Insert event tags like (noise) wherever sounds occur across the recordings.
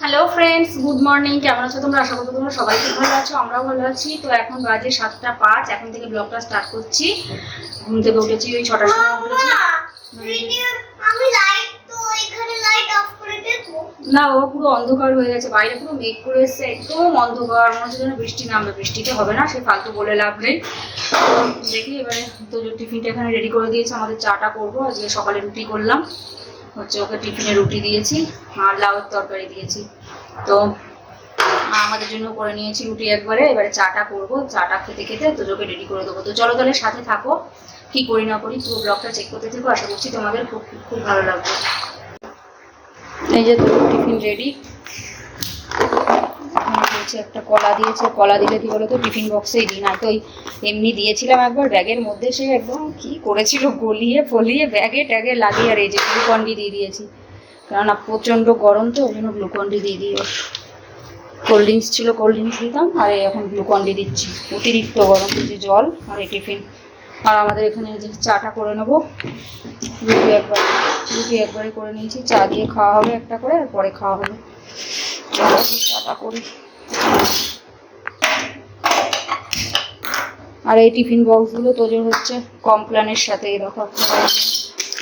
Hello friends good morning কেমন আছো তোমরা? আশা করি তোমরা সবাই খুব ভালো আছো আমরাও ভালো আছি। তো এখন বাজে সাতটা পাঁচ এখন থেকে ব্লগটা স্টার্ট করছি। ঘুম থেকে উঠেছি ওই ছটার সময় উঠেছি। না ও পুরো অন্ধকার হয়ে গেছে বাইরে পুরো মেঘ করে এসছে একদম অন্ধকার। মনে হচ্ছে যেন বৃষ্টি নামবে বৃষ্টিতে হবে না সে ফালতু বলে লাভ নেই। তো দেখি এবারে তো টিফিনটা এখানে রেডি করে দিয়েছে আমাদের চাটা করব আজকে সকালে রুটি করলাম। হচ্ছে ওকে টিফিনে রুটি দিয়েছি, আর লাউয়ের তরকারি দিয়েছি। তো মা আমাদের জন্য করে নিয়েছি রুটি একবারে, এবারে চাটা করব। চাটা খেতে খেতে তোজোকে রেডি করে দেবো। তো চলো তাহলে সাথে থাকো, কি করি না করি, পুরো ব্লগটা চেক করতে থাকো। আশা করছি তোমাদের খুব খুব ভালো লাগবে। এই যে টিফিন রেডি দিয়েছে, একটা কলা দিয়েছে, কলা দিলে কি বলতো, টিফিন বক্সেই দিই না তো এমনি দিয়েছিলাম একবার, ব্যাগের মধ্যে সে একদম কি করেছিল, গলিয়ে ফলিয়ে ব্যাগে ট্যাগে লাগিয়ে, আর এই যে গ্লুকন্ডি দিয়ে দিয়েছি। কেননা প্রচণ্ড গরম তো, ওই জন্য গ্লুকন্ডি দিয়ে দিই কোল্ড ড্রিঙ্কস ছিল কোল্ড ড্রিঙ্কস দিতাম, আর এখন গ্লুকন্ডি দিচ্ছি। অতিরিক্ত গরম যে জল আর এই টিফিন। আর আমাদের এখানে যে চাটা করে নেব। রুটি একবার, রুটি একবারে করে নিয়েছি। চা দিয়ে খাওয়া হবে একটা করে, আর পরে খাওয়া হবে। চাটা করি। আর এই টিফিন বক্সগুলো তোজোর হচ্ছে কমপ্ল্যানের সাথে এই দেখো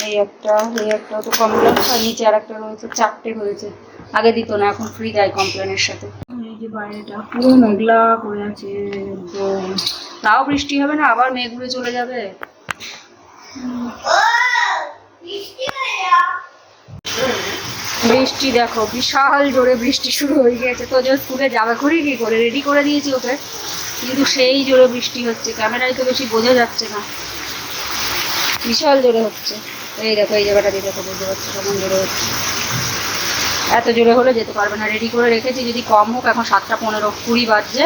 এই একটা এই একটা তো কমপ্ল্যান আর নিচে আর একটা রয়েছে চারটে হয়েছে। আগে দিত না এখন ফ্রি দেয় কমপ্ল্যানের সাথে। এই যে বাইরেটা পুরো মেঘলা করে আছে একদম। তাও বৃষ্টি হবে না আবার মেঘ উড়ে চলে যাবে? বৃষ্টি বৃষ্টি দেখো বিশাল জোরে বৃষ্টি শুরু হয়ে গেছে তো যে স্কুলে যাবে করি কি করে? রেডি করে দিয়েছি ওকে। কিন্তু সেই জোরে বৃষ্টি হচ্ছে। ক্যামেরায় তো বেশি বোঝা যাচ্ছে না। বিশাল জোরে হচ্ছে। এই দেখো, এই জায়গাটা দিয়ে দেখো, বুঝতে পারছ কেমন জোরে হচ্ছে। এত জোরে হলে যেতে পারবে না। রেডি করে রেখেছি, যদি কম হোক, এখন সাতটা পনেরো, কুড়ি বাজছে।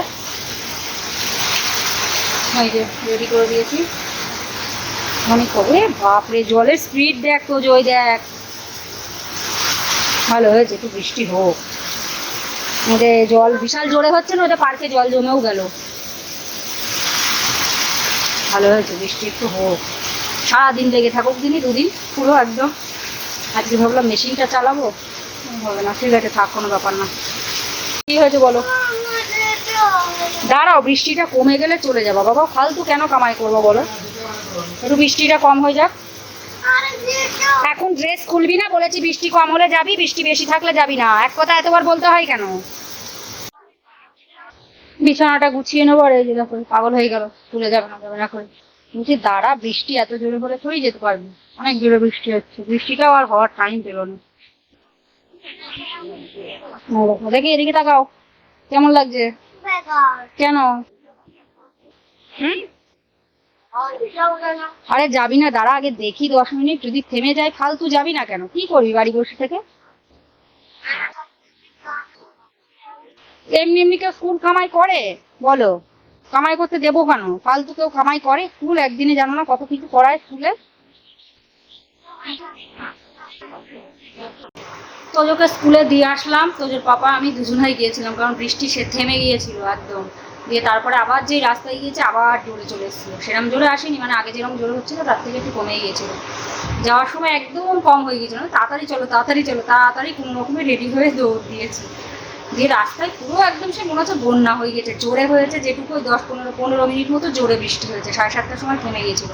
এই যে রেডি করে দিয়েছি। অনেক কবে? বাপরে, জলের স্পিড দেখ তো, জয় দেখ। ভালো হয়েছে, একটু বৃষ্টি হোক। ওদের জল বিশাল জোরে হচ্ছে না, ওদের পার্কে জল জমেও গেল। ভালো হয়েছে, বৃষ্টি একটু হোক। সারাদিন লেগে থাকুক দিনই দুদিন পুরো একদম। আজকে ভাবলাম মেশিনটা চালাবো। হবে না, ঠিক আছে, থাক, কোনো ব্যাপার না। কি হয়েছে বলো? দাঁড়াও, বৃষ্টিটা কমে গেলে চলে যাব। বাবা, ফালতু কেন কামাই করব বলো? একটু বৃষ্টিটা কম হয়ে যাক। এখন ড্রেস খুলবি না বলেছি, বৃষ্টি কম হলে যাবি, বৃষ্টি বেশি থাকলে যাবি না। এক কথা এতবার বলতে হয় কেন? বিছানাটা গুছিয়ে নেব আর এই যে দেখো, পাগল হয়ে গেল তুলে যাবে না যাবে না করে বলছি, দাঁড়া, বৃষ্টি এত জোরে হলে থোড়ি যেতে পারবি। অনেক জোরে বৃষ্টি হচ্ছে, বৃষ্টিটাও আর হওয়ার টাইম পেল না। দেখি এদিকে তাকাও। কেমন লাগছে? কেন? আরে যাবি না, দাঁড়া, আগে দেখি দশ মিনিট, যদি থেমে যায়, ফালতু যাবি না কেন? কি করবি বাড়ি বসে থেকে? এমনি এমনি কেউ স্কুল কামাই করে? বলো। কামাই করতে দেবো কেন? ফালতু কেউ কামাই করে? স্কুল একদিনে জানো না কত কিছু করায় স্কুলে? তোজোকে স্কুলে দিয়ে আসলাম। তোজোর পাপা, আমি দুজনেই গিয়েছিলাম, কারণ বৃষ্টি সে থেমে গিয়েছিল একদম। দিয়ে তারপরে আবার যেই রাস্তায় গিয়েছে, আবার জোরে চলে এসেছিল। সেরকম জোরে আসেনি মানে আগে যেরকম জোরে হচ্ছিল, তার থেকে একটু কমে গিয়েছিল। যাওয়ার সময় একদম কম হয়ে গিয়েছিল তাড়াতাড়ি চলো তাড়াতাড়ি চলো, তাড়াতাড়ি কোনো রকমে রেডি হয়ে দৌড় দিয়েছি। দিয়ে রাস্তায় পুরো একদম সে মনে হচ্ছে বন্যা হয়ে গেছে, জোরে হয়েছে যেটুকু দশ পনেরো পনেরো মিনিট মতো জোরে বৃষ্টি হয়েছে, সাড়ে সাতটার সময় থেমে গিয়েছিল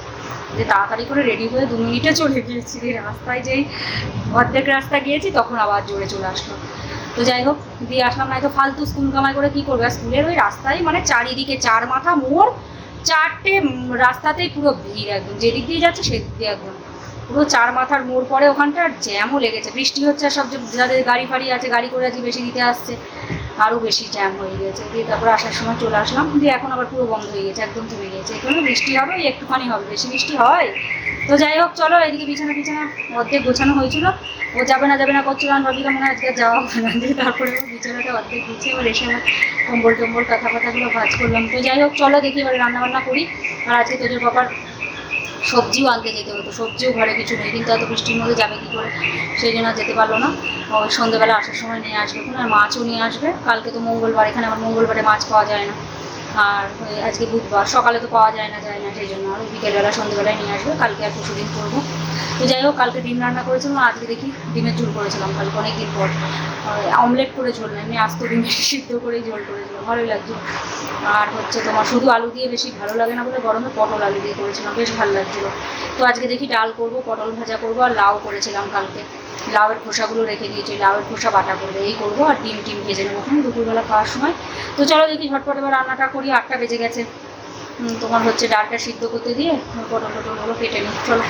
যে তাড়াতাড়ি করে রেডি হয়ে দু মিনিটে চলে গিয়েছি রাস্তায় যেই অর্ধেক রাস্তা গিয়েছি তখন আবার জোরে চলে আসলো। তো যাই হোক, দিয়ে আসলাম না তো ফালতু স্কুল কামাই করে কি করবে? আর স্কুলের ওই রাস্তায় মানে চারিদিকে চার মাথা মোড়, চারটে রাস্তাতেই পুরো ভিড় একদম। যেদিক দিয়ে যাচ্ছে সেদিক দিয়ে একদম। পুরো চার মাথার মোড় পরে ওখানটা জ্যামও লেগেছে। বৃষ্টি হচ্ছে আর সব যাদের গাড়ি ফাড়ি আছে, গাড়ি করে আছে বেশি দিতে আসছে, আরও বেশি জ্যাম হয়ে গেছে। দিয়ে তারপর আসার সময় চলে আসলাম, দিয়ে এখন আবার পুরো বন্ধ হয়ে গেছে, একদম থেমে গেছে। এখানে বৃষ্টি হবে একটুখানি হবে। বেশি বৃষ্টি হয়? তো যাই হোক, চলো এদিকে বিছানা বিছানা অর্ধেক গোছানো হয়েছিল। ও যাবে না যাবে না করছিল, আমি ভাবছিলাম মনে হয় আজকে যাওয়া হবে না। দিয়ে তারপরে বিছানাটা অর্ধেক গুছিয়ে এবার এসে আমার কম্বল টম্বল কথা কথাগুলো ভাজ করলাম। তো যাই হোক, চলো দেখি এবার রান্না বান্না করি। আর আজকে তোদের বাবার সবজিও আনতে যেতে হতো সবজিও ঘরে কিছু নেই, কিন্তু এত বৃষ্টির মধ্যে যাবে কি করে? সেই জন্য যেতে পারল না। ওই সন্ধ্যেবেলা আসার সময় নিয়ে আসবে আর মাছও নিয়ে আসবে। কালকে তো মঙ্গলবার, এখানে আমার মঙ্গলবারে মাছ পাওয়া যায় না। আর আজকে বুধবার, সকালে তো পাওয়া যায় না যায় না, সেই জন্য আর ওই বিকেলবেলা সন্ধ্যেবেলায় নিয়ে আসবে, কালকে আর পরশু দিন করব। তো যাই হোক, কালকে ডিম রান্না করেছিলাম আজকে দেখি ডিমের ঝোল করেছিলাম, কালকে অনেক দিন পর অমলেট করে ঝোল না, এমনি আস্ত ডিম (laughs) সিদ্ধ করেই ঝোল করেছিলাম, ভালোই লাগছিল। আর হচ্ছে তোমার শুধু আলু দিয়ে বেশি ভালো লাগে না বলে গরমে পটল আলু দিয়ে করেছিলাম, বেশ ভালো লাগছিল। তো আজকে দেখি ডাল করব, পটল ভাজা করব, আর লাউ করেছিলাম কালকে। লাউয়ের খোসাগুলো রেখে দিয়েছি লাউয়ের খোসা বাটা করবে, এই করব আর ডিম টিম ভেজে নেব এখন দুপুরবেলা খাওয়ার সময়। তো চলো দেখি ঝটপট এবার রান্নাটা করি, আটটা বেজে গেছে। তোমার হচ্ছে ডালটা সিদ্ধ করতে দিয়ে পটল টটলগুলো কেটে নিই, চলো।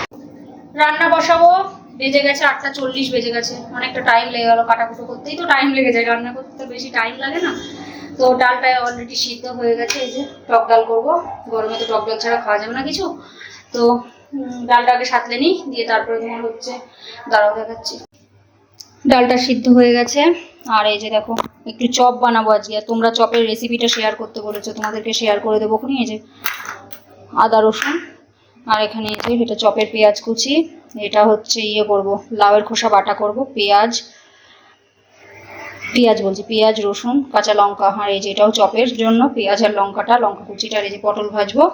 রান্না বসাবো, বেজে গেছে আটটা চল্লিশ, বেজে গেছে। অনেকটা টাইম লেগে গেলো কাটাকুটো করতেই, তো টাইম লেগে যায়। রান্না করতে তো বেশি টাইম লাগে না। তো ডালটা অলরেডি সিদ্ধ হয়ে গেছে, এই যে টক ডাল করব। গরমে তো টক ডাল ছাড়া খাওয়া যাবে না কিছু। তো উম, ডালটা আগে সাতলে নিই দিয়ে তারপরে তোমার হচ্ছে দাঁড়াও দেখাচ্ছি। ডালটা সিদ্ধ হয়ে গেছে। আর এই যে দেখো একটু চপ বানাবো আজকে। আর তোমরা চপের রেসিপিটা শেয়ার করতে বলেছ তোমাদেরকে শেয়ার করে দেবো খুনি এই যে আদা রসুন আর এখানে এই যে এটা চপের পেঁয়াজ কুচি। এটা হচ্ছে ইয়ে করব লাউয়ের খোসা বাটা করব পেঁয়াজ পেঁয়াজ বলছি পেঁয়াজ রসুন কাঁচা লঙ্কা। আর এই যে এটাও চপের জন্য পেঁয়াজ আর লঙ্কাটা লঙ্কা কুচিটা আর এই যে পটল ভাজবো।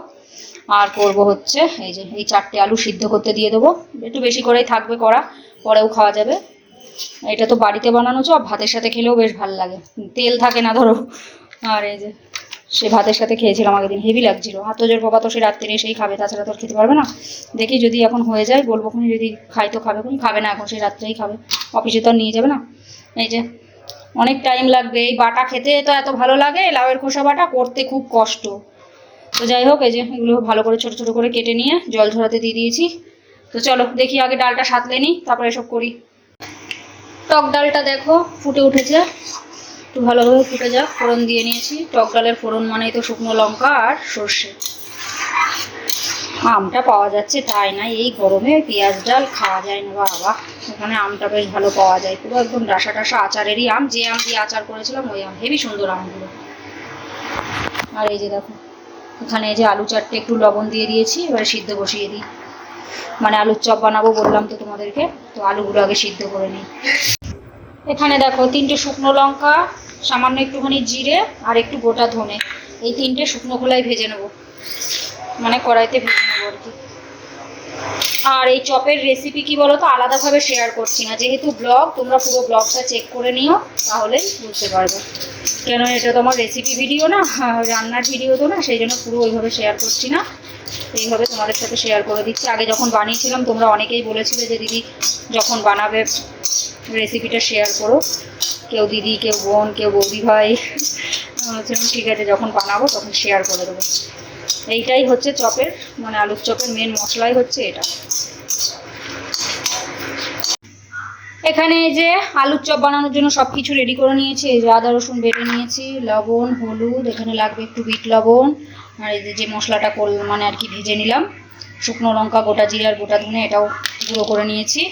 আর করব হচ্ছে এই যে এই চারটে আলু সিদ্ধ করতে দিয়ে দেবো। একটু বেশি করেই থাকবে করা পরেও খাওয়া যাবে। এটা তো বাড়িতে বানানো চপ, ভাতের সাথে খেলেও বেশ ভালো লাগে। তেল থাকে না ধরো। আর এই যে সে ভাতের সাথে খেয়েছিলাম আগের দিন, হেভি লাগছিল। আর তোজোর বাবা তো সে রাত্রে এসেই খাবে, তাছাড়া তো খেতে পারবে না। দেখি যদি এখন হয়ে যায়, বলব যদি খাই তো খাবে খাবে না এখন, সে রাত্রেই খাবে। অফিসে তো নিয়ে যাবে না। এই যে অনেক টাইম লাগবে। এই বাটা খেতে তো এত ভালো লাগে, লাউয়ের খোসা বাটা, করতে খুব কষ্ট। তো যাই হোক, এই যে এগুলো ভালো করে ছোট ছোট করে কেটে নিয়ে জল ঝরাতে দিয়ে দিয়েছি। তো চলো, দেখি আগে ডালটা সাঁতলে নিই তারপরে এসব করি। টক ডালটা দেখো, ফুটে উঠেছে। একটু ভালোভাবে ফুটে যাক, ফোড়ন দিয়ে নিয়েছি। টক ডালের ফোড়ন মানেই তো শুকনো লঙ্কা আর সর্ষে। আমটা পাওয়া যাচ্ছে তাই না? এই গরমে পেঁয়াজ ডাল খাওয়া যায় না, বাবা। ওখানে আমটা বেশ ভালো পাওয়া যায়। পুরো একদম ডাসা ডাসা আচারেরই আম। যে আম দিয়ে আচার করেছিলাম, ওই আম। হেবি সুন্দর আমগুলো। আর এই যে দেখো এখানে যে আলু চারটে একটু লবণ দিয়ে দিয়েছি, এবারে সিদ্ধ বসিয়ে দিই। মানে আলুর চপ বানাবো বললাম তো তোমাদেরকে, তো আলুগুলো আগে সিদ্ধ করে নিই। এখানে দেখো তিনটে শুকনো লঙ্কা, সামান্য একটুখানি জিরে আর একটু গোটা ধনে। এই তিনটে শুকনো খোলায় ভেজে নেব। মানে কড়াইতে ভেজে নেব আর কি। আর এই চপের রেসিপি কি বলো তো আলাদাভাবে শেয়ার করছি না। যেহেতু ব্লগ তোমরা পুরো ব্লগটা চেক করে নিও তাহলে বুঝতে পারবে। কেন এটা তো আমার রেসিপি ভিডিও না রান্নার ভিডিও তো না, সেই জন্য পুরো ওইভাবে শেয়ার করছি না। এইভাবে তোমাদের সাথে শেয়ার করে দিচ্ছি। আগে যখন বানিয়েছিলাম, তোমরা অনেকেই বলেছিলে যে দিদি যখন বানাবে রেসিপিটা শেয়ার করো। কেউ দিদি, কেউ বোন, কেউ বৌদি ভাই ঠিক আছে, যখন বানাবো তখন শেয়ার করে দেবো। এইটাই হচ্ছে চপের মানে আলুর চপের মেন মশলাই হচ্ছে এটা। এখানে এই যে আলুর চপ বানানোর জন্য সব কিছু রেডি করে নিয়েছি। এই যে আদা, রসুন বেটে নিয়েছি, লবণ, হলুদ, এখানে লাগবে একটু বিট লবণ, আর এই যে মশলাটা কর মানে আর কি ভেজে নিলাম। শুকনো লঙ্কা, গোটা জিরার গোটা ধনে, এটাও গুঁড়ো করে নিয়েছি।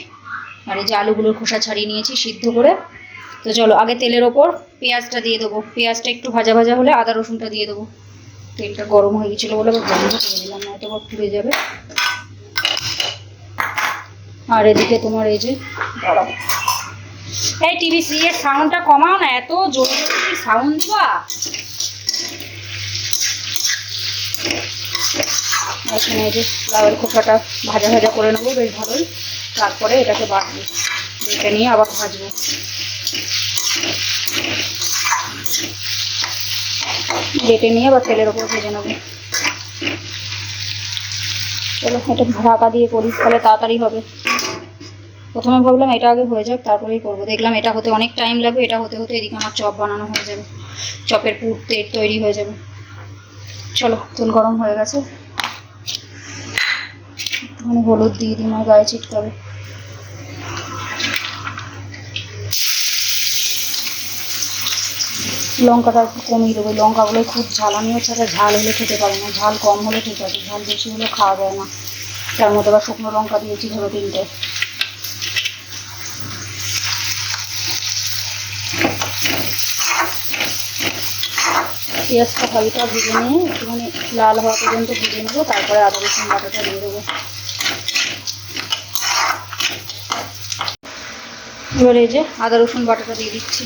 আর এই যে আলুগুলোর খোসা ছাড়িয়ে নিয়েছি সিদ্ধ করে। তো চলো, আগে তেলের ওপর পেঁয়াজটা দিয়ে দেবো। পেঁয়াজটা একটু ভাজা ভাজা হলে আদা, রসুনটা দিয়ে দেবো। তেলটা গরম হয়ে গেছিল বলে বন্ধ করে দিলাম, নয়তো আবার পুড়ে যাবে। আর এদিকে তোমার এই যে এই টিভি এর সাউন্ডটা কমাও না, এত জোরে সাউন্ড দিবা। এখানে এই যে লাউয়ের খোসাটা ভাজা ভাজা করে নেব, বেশ ভালোই। তারপরে এটাকে বাটবো এটা নিয়ে আবার ভাজবো। বেটে নিয়ে আবার তেলের ওপর ভেজে নেব। চলো, এটা ঢাকা দিয়ে করি, তাহলে তাড়াতাড়ি হবে। প্রথমে ভাবলাম এটা আগে হয়ে যাক, তারপরেই করব। দেখলাম এটা হতে অনেক টাইম লাগবে, এটা হতে হতে এদিকে আমার চপ বানানো হয়ে যাবে। চপের পুর তৈরি হয়ে যাবে। চলো, তেল গরম হয়ে গেছে। একটুখানি হলুদ দিয়ে দিই, আমার গায়ে ছিটকাবে। লঙ্কাটা একটু কমিয়ে দেবো। লঙ্কাগুলো খুব ঝাল আমিও ছাড়া ঝাল হলে খেতে পারে না। ঝাল কম হলে ঠিক আছে, ঝাল বেশি হলে খাওয়া যায় না। তার মধ্যে আবার শুকনো লঙ্কা দিয়েছি ধরো তিনটে। পেঁয়াজটা হালকা ভেজে নিয়ে একটুখানি লাল হওয়া পর্যন্ত ভেজে নেব, তারপরে আদা রসুন বাটাটা দিয়ে দেবো। এবার যে আদা রসুন বাটাটা দিয়ে দিচ্ছি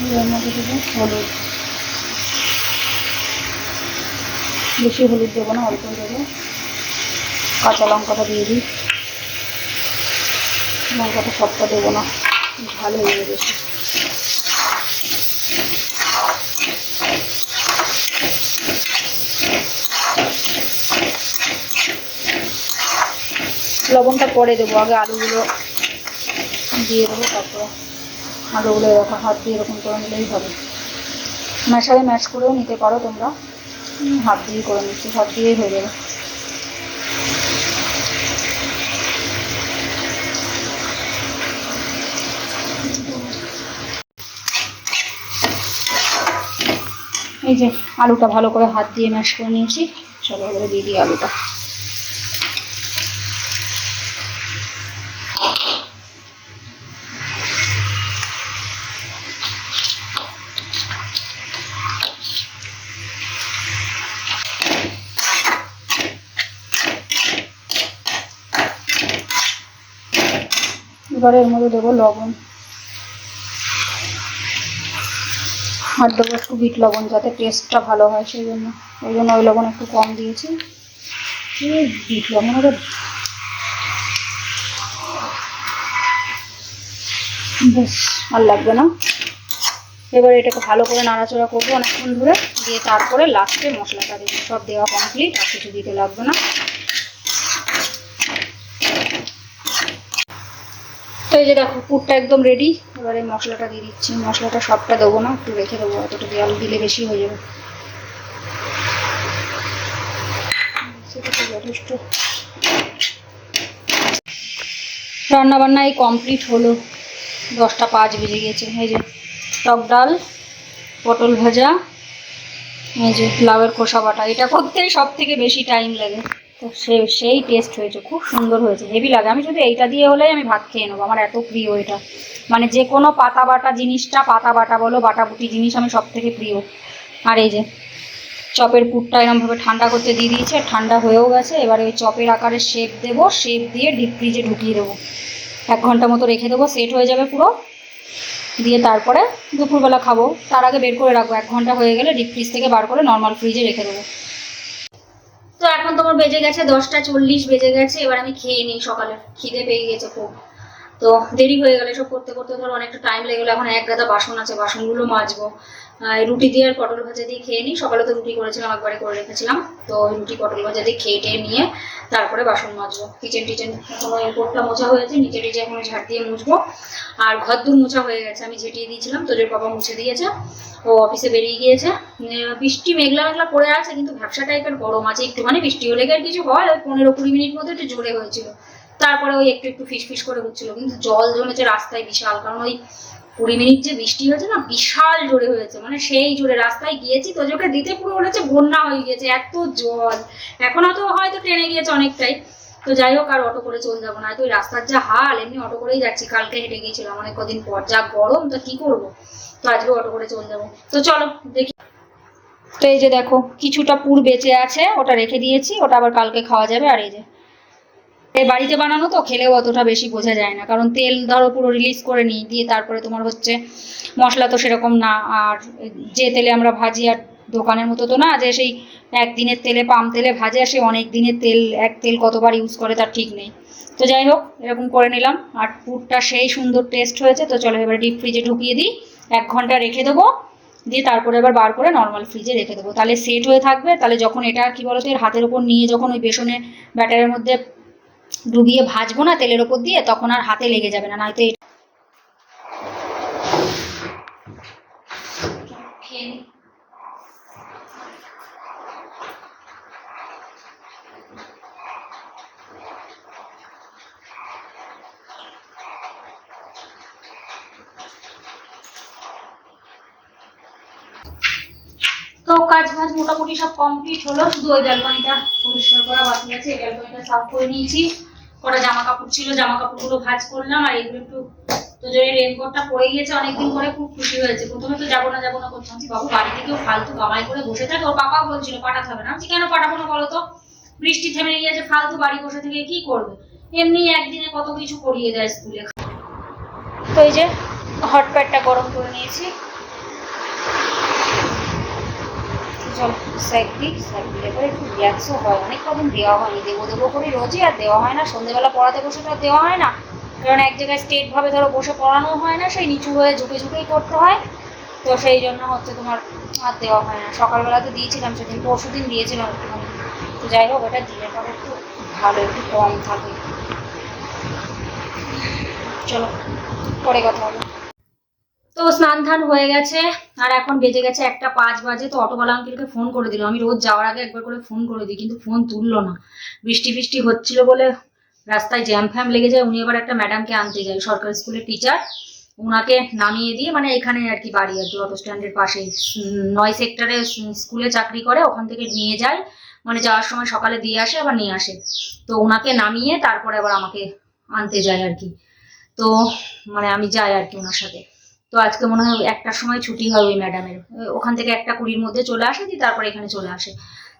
দেবো হলুদ বেশি হলুদ দেবো না, অল্প দেবো। কাঁচা লঙ্কাটা দিয়ে দিই। লঙ্কাটা সবটা দেবো না ভালো হয়ে যাবে লবণটা পরে দেবো, আগে আলুগুলো দিয়ে দেবো, তারপর আলুগুলো এরকম হাত দিয়ে এরকম করে নিলেই হবে। ম্যাশারে ম্যাশ করেও নিতে পারো তোমরা। হাত দিয়ে করে নিচ্ছি, সব দিয়েই হয়ে যাবে। এই যে, আলুটা ভালো করে হাত দিয়ে ম্যাশ করে নিয়েছি। এবারে দিয়ে দিই আলুটা। এবারে এর মধ্যে দেবো লবণ। আর দেবো একটু বিট লবণ যাতে টেস্টটা ভালো হয় সেই জন্য। ওই জন্য ওই লবণ একটু কম দিয়েছি। বিট লবণ ওটা বেশ, আর লাগবে না। এবার এটাকে ভালো করে নাড়াচাড়া করব অনেকক্ষণ ধরে। দিয়ে তারপরে লাস্টে মশলাটা দেবো সব দেওয়া কমপ্লিট আর কিছু দিতে লাগবে না। এই যে দেখো, পুরটা একদম রেডি এবারে মশলাটা দিয়ে দিচ্ছি। মশলাটা সবটা দেবো না, একটু রেখে দেবো এতটা জল দিলে বেশি হয়ে যাবে। যথেষ্ট। রান্না বান্না এই কমপ্লিট হলো। দশটা পাঁচ বেজে গেছে। এই যে টক ডাল, পটল ভাজা, এই যে লাউয়ের খোসা বাটা। এটা করতে সব থেকে বেশি টাইম লাগে। তো সে, সেই টেস্ট হয়েছে, খুব সুন্দর হয়েছে হেভি লাগে। আমি শুধু এইটা দিয়ে হলেই আমি ভাত খেয়ে নেব, আমার এত প্রিয় এটা। মানে যে কোনো পাতা বাটা জিনিসটা, পাতা বাটা বলো বাটাবুটি জিনিস আমি সব থেকে প্রিয়। আর এই যে, চপের পুরটা এরমভাবে ঠান্ডা করতে দিয়ে দিয়েছে ঠান্ডা হয়েও গেছে। এবারে ওই চপের আকারে শেপ দেবো শেপ দিয়ে ডিপ ফ্রিজে ঢুকিয়ে দেবো। এক ঘণ্টা মতো রেখে দেবো সেট হয়ে যাবে পুরো। দিয়ে তারপরে দুপুরবেলা খাব। তার আগে বের করে রাখব, এক ঘণ্টা হয়ে গেলে ডিপ ফ্রিজ থেকে বার করে নর্মাল ফ্রিজে রেখে দেবো। তোমার বেজে গেছে দশটা চল্লিশ, বেজে গেছে, এবার আমি খেয়ে নিই সকালে। খিদে পেয়ে গেছে খুব। তো দেরি হয়ে গেলে সব করতে করতে ধর অনেকটা টাইম লেগে গেলো, এখন এক গাদা বাসন আছে, বাসনগুলো মাজবো। রুটি দিয়ে আর পটল ভাজা দিয়ে খেয়ে নিই। সকালে তো রুটি করেছিলাম, একবারে করে রেখেছিলাম। তো রুটি, পটল ভাজা দিয়ে খেয়ে টেয়ে নিয়ে তারপরে বাসন মাজবো। কিচেন টিচেন এখনও এরপরটা মোছা হয়েছে, নিচে টিচে এখনও ঝাড় দিয়ে মুছবো। আর ঘর দূর মোছা হয়ে গেছে, আমি ঝেঁটিয়ে দিয়েছিলাম, তোদের বাবা মুছে দিয়েছে। ও অফিসে বেরিয়ে গিয়েছে। বৃষ্টি মেঘলা মেঘলা পড়ে আছে, কিন্তু ব্যবসা টাইপের গরম আছে। একটুখানি বৃষ্টি হলে আর কিছু হয়? ওই পনেরো কুড়ি মিনিট মতো একটু জোরে হয়েছিল। তারপরে ওই একটু একটু ফিস ফিস করে হচ্ছিল কিন্তু জল জমেছে রাস্তায় বিশাল। কারণ ওই কুড়ি মিনিট যে বৃষ্টি হয়েছে না, বিশাল জোরে হয়েছে। মানে সেই জোরে রাস্তায় গিয়েছি তো তোজোকে দিতে পুরো বলেছে বন্যা হয়ে গিয়েছে, এত জল। এখনও তো হয়তো ট্রেনে গিয়েছে অনেকটাই। তো যাই হোক, আর অটো করে চলে যাব না। তো ওই রাস্তার যা হাল, এমনি অটো করেই যাচ্ছি। কালকে হেঁটে গিয়েছিলাম অনেক কদিন পর। যা গরম, তো কি করব? তো আজকে অটো করে চলে যাব। তো চলো, দেখি। তো এই যে দেখো, কিছুটা পুর বেঁচে আছে, ওটা রেখে দিয়েছি। ওটা আবার কালকে খাওয়া যাবে, আর এই যে বাড়িতে বানানো তো খেলেও অতটা বেশি বোঝা যায় না। কারণ তেল ধরো পুরো রিলিজ করে নিই, দিয়ে তারপরে তোমার হচ্ছে মশলা তো সেরকম না। আর যে তেলে আমরা ভাজি আর দোকানের মতো তো না, যে সেই একদিনের তেলে পাম তেলে ভাজে আর সেই অনেক দিনের তেল, এক তেল কতবার ইউজ করে তার ঠিক নেই। তো যাই হোক, এরকম করে নিলাম। আর পুরটা সেই সুন্দর টেস্ট হয়েছে, তো চলো এবার ডিপ ফ্রিজে ঢুকিয়ে দিই। এক ঘণ্টা রেখে দেবো, দিয়ে তারপরে এবার বার করে নর্মাল ফ্রিজে রেখে দেবো। তাহলে সেট হয়ে থাকবে। তাহলে যখন এটা কি বলতো, এর হাতের ওপর নিয়ে যখন ওই বেসনে ব্যাটারের মধ্যে ডুবিয়ে ভাজবো না তেলের ওপর দিয়ে, তখন আর হাতে লেগে যাবে না, নয়তো এটা তো কাজ বাজ মোটামুটি সব কমপ্লিট হলো, শুধু ওই ব্যালকনিটা পরিষ্কার করা বাকি আছে, এই ব্যালকনিটা সাফ করে নিয়েছি। কটা জামা কাপড় ছিল জামা কাপড়গুলো ভাঁজ করলাম আর এগুলো একটু তো যে রেনকোটটা পরে গিয়েছে, অনেকদিন পরে খুব খুশি হয়েছে। প্রথমে তো যাব না যাব না করতাম বাবু বাড়িতে কেউ ফালতু কামাই করে বসে থাকে। ওর বাবা বলছিল, পাঠাতে হবে না। আমি কেন পাঠাবো না বলো তো? বৃষ্টি থেমে গিয়েছে, ফালতু বাড়ি বসে থেকে কি করবে? এমনি একদিনে কত কিছু করিয়ে দেয় স্কুলে। তো এই যে হট প্যাডটা গরম করে নিয়েছি। চল স্যাক দিই স্যাক দিলে পরে একটু রিল্যাক্সও হয়। অনেক কদিন দেওয়া হয়নি। দেবো দেবো করে রোজই আর দেওয়া হয় না। সন্ধ্যেবেলা পড়াতে বসে তো আর দেওয়া হয় না। কারণ এক জায়গায় স্টেটভাবে ধরো বসে পড়ানো হয় না, সেই নিচু হয়ে ঝুঁকে ঝুঁকেই করতে হয়। তো সেই জন্য হচ্ছে তোমার আর দেওয়া হয় না। সকালবেলা তো দিয়েছিলাম, সেদিন পরশু দিন দিয়েছিলাম একটুখানি। তো যাই হোক, এটা দিলে পরে একটু ভালো, একটু কম থাকে চলো, পরে কথা হবে। তো স্নান ধান হয়ে গেছে, আর এখন বেজে গেছে একটা পাঁচ বাজে, তো অটোওয়ালা আঙ্কেলকে ফোন করে দিল আমি রোজ যাওয়ার আগে একবার করে ফোন করে দিই, কিন্তু ফোন তুললো না। বৃষ্টি ফৃষ্টি হচ্ছিল বলে রাস্তায় জ্যাম ফ্যাম লেগে যায়, উনি এবার একটা ম্যাডামকে আনতে যায় সরকারি স্কুলের টিচার ওনাকে নামিয়ে দিয়ে মানে এখানে আর কি বাড়ি আর কি অটো স্ট্যান্ডের পাশে নয় সেক্টরে স্কুলে চাকরি করে, ওখান থেকে নিয়ে যায়। মানে যাওয়ার সময় সকালে দিয়ে আসে, আবার নিয়ে আসে। তো ওনাকে নামিয়ে তারপরে আবার আমাকে আনতে যায় আর কি। তো মানে আমি যাই আর কি ওনার সাথে। তো আজকে মনে হয় একটার সময় ছুটি হয় ওই ম্যাডামের। ওখান থেকে একটা কুড়ির মধ্যে চলে আসে, দিয়ে তারপরে এখানে চলে আসে।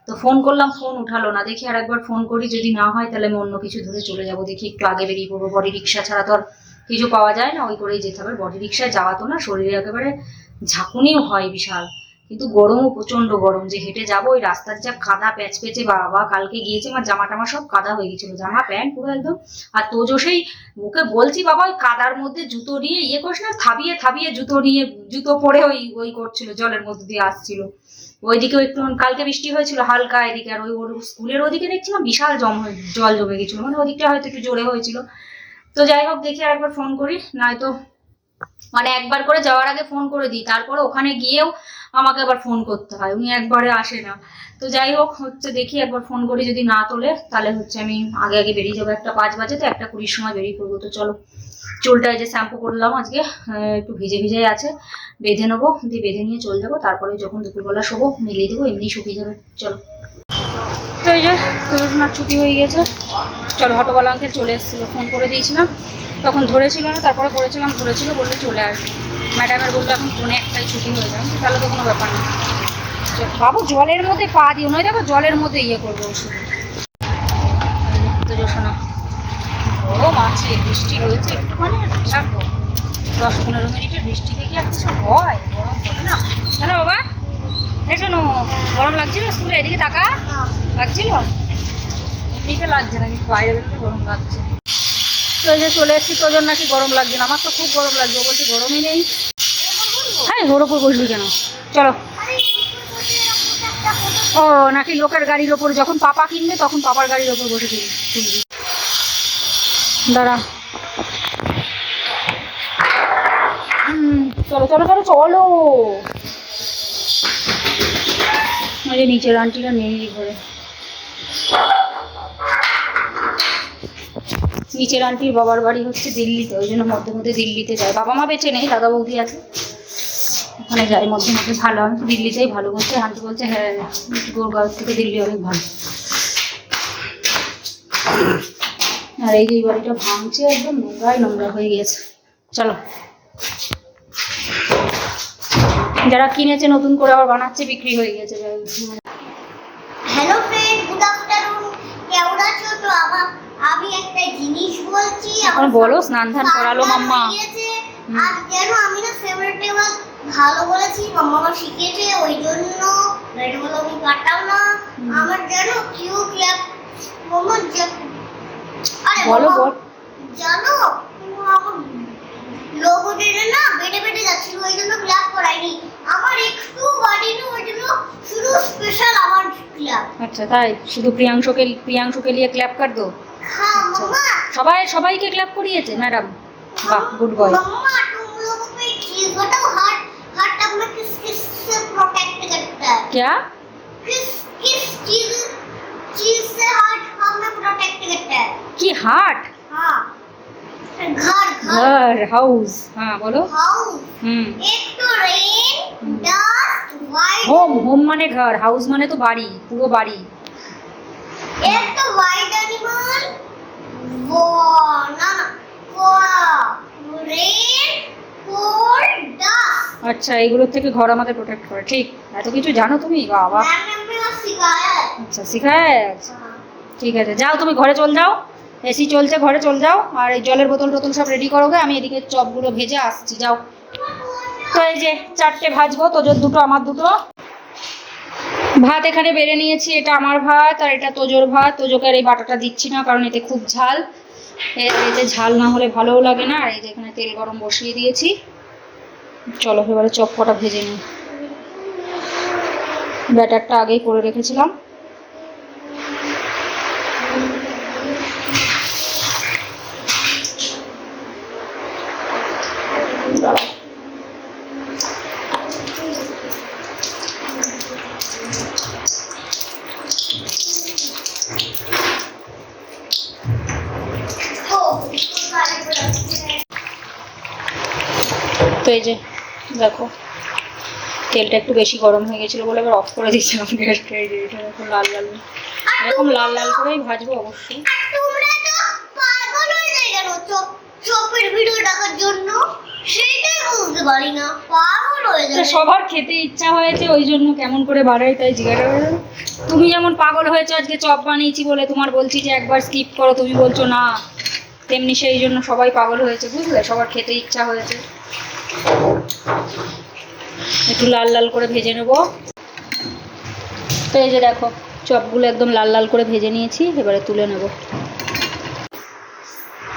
তো ফোন করলাম, ফোন উঠালো না। দেখি আর একবার ফোন করি, যদি না হয় তাহলে আমি অন্য কিছু ধরে চলে যাব। দেখি একটু আগে বেরিয়ে পড়ব। বডি রিক্সা ছাড়া তো আর কিছু পাওয়া যায় না। ওই করেই যেতে হবে। বডি রিক্সায় যাওয়া তো না, শরীরে একেবারে ঝাঁকুনিও হয় বিশাল। কিন্তু গরমও প্রচণ্ড গরম। যে হেঁটে যাব, ওই রাস্তার যা কাদা প্যাচ পেঁচে বাবা কালকে গিয়েছে, আমার জামা টামা সব কাদা হয়ে গেছিল, জামা, প্যান্ট পুরো একদম। আর তোজো সেই ওকে বলছি, বাবা, ওই কাদার মধ্যে জুতো নিয়ে ইয়ে করিস না, থাবিয়ে থাবিয়ে জুতো নিয়ে জুতো পরে ওই ওই করছিল, জলের মধ্যে দিয়ে আসছিল। ওইদিকেও একটু কালকে বৃষ্টি হয়েছিল, হালকা এদিকে, আর ওই ওর স্কুলের ওদিকে দেখছিলাম বিশাল জম জল জমে গেছিল। মানে ওদিকটা হয়তো একটু জোরে হয়েছিল। তো যাই হোক, দেখি আর একবার ফোন করি, নয়তো মানে একবার করে যাওয়ার আগে ফোন করে দিই, তারপরে ওখানে গিয়েও আমাকে আবার ফোন করতে হয়, উনি একবারে আসে না। তো যাই হোক, হচ্ছে দেখি একবার ফোন করি যদি না তোলে, তাহলে হচ্ছে আমি আগে আগে বেরিয়ে যাব, একটা পাঁচ বাজে তো একটা কুড়ির সময় বেরিয়ে পড়ব। তো চলো চুলটা যে শ্যাম্পু করলাম আজকে একটু ভিজে ভিজে আছে, বেঁধে নেব, দিয়ে বেঁধে নিয়ে চলে যাব, তারপরে যখন দুপুরবেলা শোবো, মিলিয়ে দেবো এমনি শুকিয়ে যাবে। চলো। তো এই যে করোনার ছুটি হয়ে গেছে। চলো অটোওয়ালা আঙ্কেল চলে এসেছিল ফোন করে দিয়েছিলাম। তখন ধরেছিল না তারপরে করেছিলাম, ধরেছিল বললে চলে আসবে। ম্যাডামের বলল, এখন ফোনে একটাই ছুটি হয়ে যাবে। তাহলে তো কোনো ব্যাপার না। বাবু, জলের মধ্যে পা দিও, নয় দেখো জলের মধ্যে ইয়ে করব তো শোনা গরম আছে, বৃষ্টি হয়েছে একটুখানি বিশাল দশ পনেরো মিনিটের বৃষ্টি থেকে আর কিছু হয়, গরম হবে না। হ্যালো বাবা, এই শোনো, গরম লাগছিল স্কুলে? এদিকে তাকা, লাগছিল? এমনিতে লাগছে না কিন্তু বাইরে বেরোলে গরম লাগছে। যে চলে এসেছি, তোর নাকি গরম লাগছে না? আমার তো খুব গরম লাগছে, ও বলছে গরমই নেই। হ্যাঁ ওর ওপর বসবি কেন? চলো। ও, নাকি লোকের গাড়ির ওপর, যখন পাপা কিনবে তখন পাপার গাড়ির ওপর বসে কিনবি। দাঁড়া। চলো চলো চলো চলো। ওই নিচের আন্টিরা নেই ঘরে। নিচের আন্টির বাবার বাড়ি হচ্ছে দিল্লিতে, ওই জন্য মধ্যে মধ্যে দিল্লিতে যায়। বাবা মা বেঁচে নেই, দাদা বৌদি আছে। ওখানে যায়, মধ্যে মধ্যে ভালো আমি দিল্লিতেই ভালো। বলছে আন্টি বলছে হ্যাঁ গোরগাঁও থেকে দিল্লি অনেক ভালো। আর এই যে বাড়িটা ভাঙছে একদম, নোংরায়, নোংরা হয়ে গেছে চলো। যারা কিনেছে, নতুন করে আবার বানাচ্ছে, বিক্রি হয়ে গেছে হ্যালো ফ্রেন্ড গুড আফটারনুন কেমন আছো তো আমার আমি একটা জিনিস বলছি এখন বলো স্নান ধান করালো মাম্মা। আর আমি না ফেভারিট ভালো বলেছি মাম্মা আমার শিখিয়েছে ওই জন্য আমি কাটাও না। আমার কিউ ক্ল্যাপ আরে বলো বল। জানো না বেটে বেটে যাচ্ছিল ওই জন্য ক্ল্যাপ করাইনি। আমার একটু ওই জন্য শুধু স্পেশাল আমার ক্ল্যাপ আচ্ছা তাই? শুধু প্রিয়াংশকে প্রিয়াংশকে নিয়ে ক্ল্যাপ কর দো সবাই সবাইকে ক্ল্যাপ করিয়েছে ম্যাডাম বাহ গুড বয় मम्मा तुम लोगों को एक चीज बताओ हार्ट हार्ट हमें किस किस से प्रोटेक्ट करता है क्या किस किस चीज चीज से हार्ट हमें प्रोटेक्ट करता है কি হার্ট हाँ घर घर ঘর হাউস হ্যাঁ বলো हाउस হুম एक तो rain dust white home home মানে ঘর হাউস মানে তো বাড়ি পুরো বাড়ি White animal? Rain dust আচ্ছা এগুলো থেকে ঘর আমাদের প্রোটেক্ট করে ঠিক। এত কিছু জানো তুমি? বাবা। আচ্ছা শিখায় ঠিক আছে যাও তুমি ঘরে চল যাও। এসি চলছে ঘরে চল যাও। আর এই জলের বোতল টোতল সব রেডি করো আমি এদিকে চপগুলো ভেজে আসছি যাও। তো এই যে চারটে ভাজবো তোজোর দুটো আমার দুটো। ভাত এখানে বেড়ে নিয়েছি, এটা আমার ভাত আর এটা তোজোর ভাত। তোজোকে আর এই বাটাটা দিচ্ছি না, কারণ এতে খুব ঝাল। এতে ঝাল না হলে ভালোও লাগে না। আর এই যে এখানে তেল গরম বসিয়ে দিয়েছি। চলো এবারে চপ কটা ভেজে নিই। ব্যাটারটা আগেই করে রেখেছিলাম দাঁড়াও। ও তো এই যে দেখো তেলটা একটু বেশি গরম হয়ে গেছিল বলে এবার অফ করে দিয়েছিলাম গ্যাসটা এই যে এটা দেখো লাল লাল এরকম লাল লাল করেই ভাজবো অবশ্যই। সবার খেতে ইচ্ছা হয়েছে ওই জন্য কেমন করে বাড়াই তাই জিজ্ঞাসা করে তুমি যেমন পাগল হয়েছো আজকে চপ বানিয়েছি বলে তোমার বলছি যে একবার স্কিপ করো তুমি বলছো না। তেমনি সেই জন্য সবাই পাগল হয়েছে বুঝলে? সবার খেতে ইচ্ছা হয়েছে। একটু লাল লাল করে ভেজে নেব। তো এই যে দেখো, চপগুলো একদম লাল লাল করে ভেজে নিয়েছি, এবারে তুলে নেব।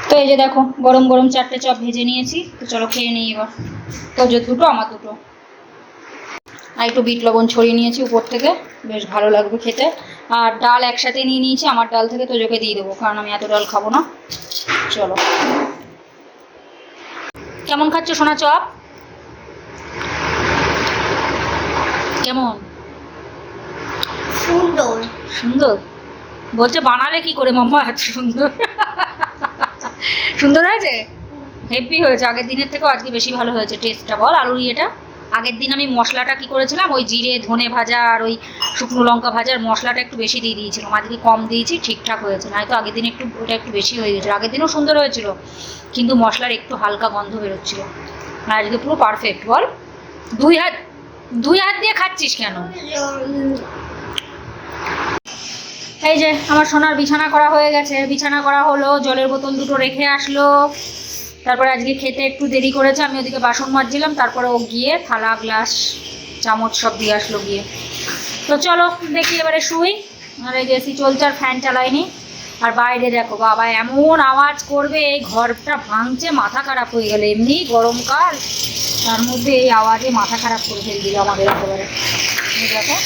তো এই যে দেখো, গরম গরম চারটে চপ ভেজে নিয়েছি, তো চলো খেয়ে নিই এবার। তো যে দুটো, আমার দুটো। আর একটু বিট লবণ ছড়িয়ে নিয়েছি উপর থেকে, বেশ ভালো লাগবে খেতে। আর ডাল একসাথে নিয়ে নিয়েছি, আমার ডাল থেকে তোজোকে দিয়ে দেবো, কারণ আমি এত ডাল খাব না। চলো। কেমন খাচ্ছ সোনা চপ? কেমন? সুন্দর। সুন্দর? বলছে বানালে কি করে মাম্মা? এত সুন্দর। সুন্দর হয়েছে? হেভি হয়েছে। আগের দিনের থেকেও আজকে বেশি ভালো হয়েছে। টেস্টটা বল আলুর ইয়েটা। আগের দিন আমি মশলাটা কি করেছিলাম? ওই জিরে, ধনে ভাজা আর ওই শুকনো লঙ্কা ভাজার মশলাটা একটু বেশি দিয়ে দিয়েছিলাম। আজকে কম দিয়েছি, ঠিকঠাক হয়েছে। নয়তো আগের দিন একটু ওটা একটু বেশি হয়ে গেছিল। আগের দিনও সুন্দর হয়েছিল, কিন্তু মশলার একটু হালকা গন্ধ বেরোচ্ছিল। আর আজকে পুরো পারফেক্ট বল, দুই হাত দুই হাত দিয়ে খাচ্ছিস কেন? এই যে, আমার সোনার বিছানা করা হয়ে গেছে। বিছানা করা হলো, জলের বোতল দুটো রেখে আসলো। তারপরে আজকে খেতে একটু দেরি করেছে, আমি ওদিকে বাসন মাজছিলাম, তারপরে ও গিয়ে থালা, গ্লাস, চামচ সব দিয়ে আসলো গিয়ে। তো চলো, দেখি এবারে শুই। আর এই এসি চলছে, আর ফ্যান চালাইনি আর বাইরে দেখো, বাবা, এমন আওয়াজ করবে, এই ঘরটা ভাঙছে, মাথা খারাপ হয়ে গেলে। এমনি গরমকাল, তার মধ্যে এই আওয়াজে মাথা খারাপ করে ফেল দিল আমাদের একেবারে। দেখো।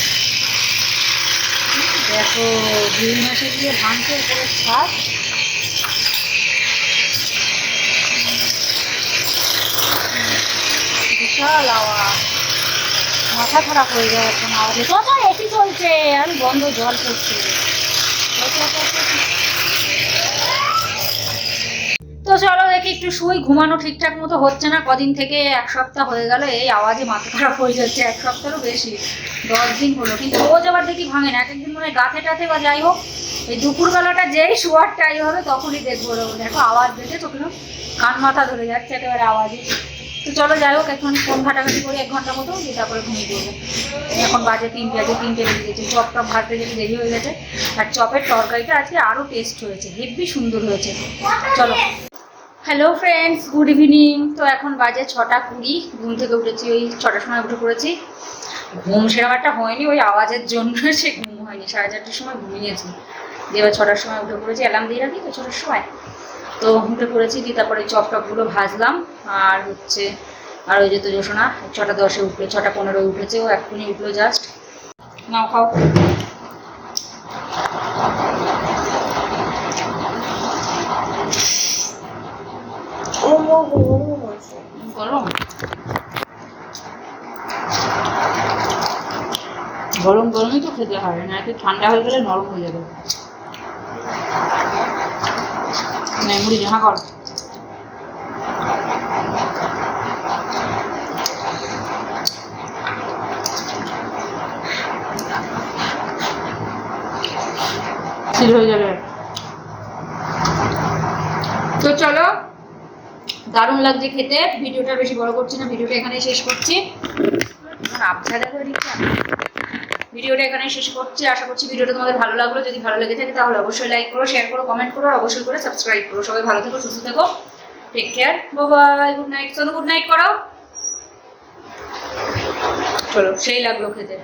দেখো, দুই মাসে গিয়ে ভাঙছে উপরে ছাদ। মাথা খারাপ হয়ে চলছে আর বন্ধ, জল তো চলো দেখি, একটু শুই, ঘুমানো ঠিকঠাক মতো হচ্ছে না। কদিন থেকে এক সপ্তাহ হয়ে গেল, এই আওয়াজে মাথা খারাপ হয়ে যাচ্ছে, এক সপ্তাহেরও বেশি। দশ দিন হলো, কিন্তু রোজ আবার দেখি ভাঙে না। এক একদিন মনে গাথে টাথে বা যাই হোক, এই দুপুরবেলাটা যেই শোয়ার টাইম হবে, তখনই দেখব। দেখো, আওয়াজ দেখে কীরকম কান মাথা ধরে যাচ্ছে, একেবারে আওয়াজে তো চলো যাই হোক, এখন ফোন ঘাটাঘাটি করে এক ঘণ্টা মতো দিয়ে তারপরে ঘুমিয়ে পড়ব। এখন বাজে তিনটে, আজকে তিনটে বেজে গেছে চপ টপ ভাজতে যেতে দেরি হয়ে গেছে। আর চপের তরকারিটা আজকে আরও টেস্ট হয়েছে হেব্বি সুন্দর হয়েছে। চলো। হ্যালো ফ্রেন্ডস গুড ইভিনিং তো এখন বাজে ছটা কুড়ি, ঘুম থেকে উঠেছি, ওই ছটার সময় উঠে পড়েছি। ঘুম সেরকম একটা হয়নি, ওই আওয়াজের জন্য (laughs) সে ঘুম হয়নি, সাড়ে চারটের সময় ঘুমিয়েছি। দিয়ে এবার ছটার সময় উঠে পড়েছি অ্যালার্ম দিয়ে রাখি তো ছটার সময়। তো উঠে পড়েছি দিয়ে তারপরে চপ টপগুলো ভাজলাম। আর হচ্ছে, আর ওই যে তো যোশোনা ছটা দশে উঠল, ছটা পনেরো উঠেছে, ও এক্ষুনি উঠল জাস্ট নাও খাও। গরম। গরম গরমই তো খেতে হয় না একটু ঠান্ডা হয়ে গেলে নরম হয়ে যাবে। নে, মুড়ি দেখা কর স্থির হয়ে যাবে। তো চলো দারুণ লাগছে খেতে। ভিডিওটা বেশি বড় করছি না ভিডিওটা এখানেই শেষ করছি। আমি। ভিডিওটা এখানে শেষ করছি। আশা করছি ভিডিওটা তোমাদের ভালো লাগল। যদি ভালো লেগে থাকে তাহলে অবশ্যই লাইক করো শেয়ার করো কমেন্ট করো, আর অবশ্যই করে সাবস্ক্রাইব করো। সবাই ভালো থেকো, সুস্থ থেকো। Take care bye good night Sonu good night করো চলো, সেই লাগল খেতে।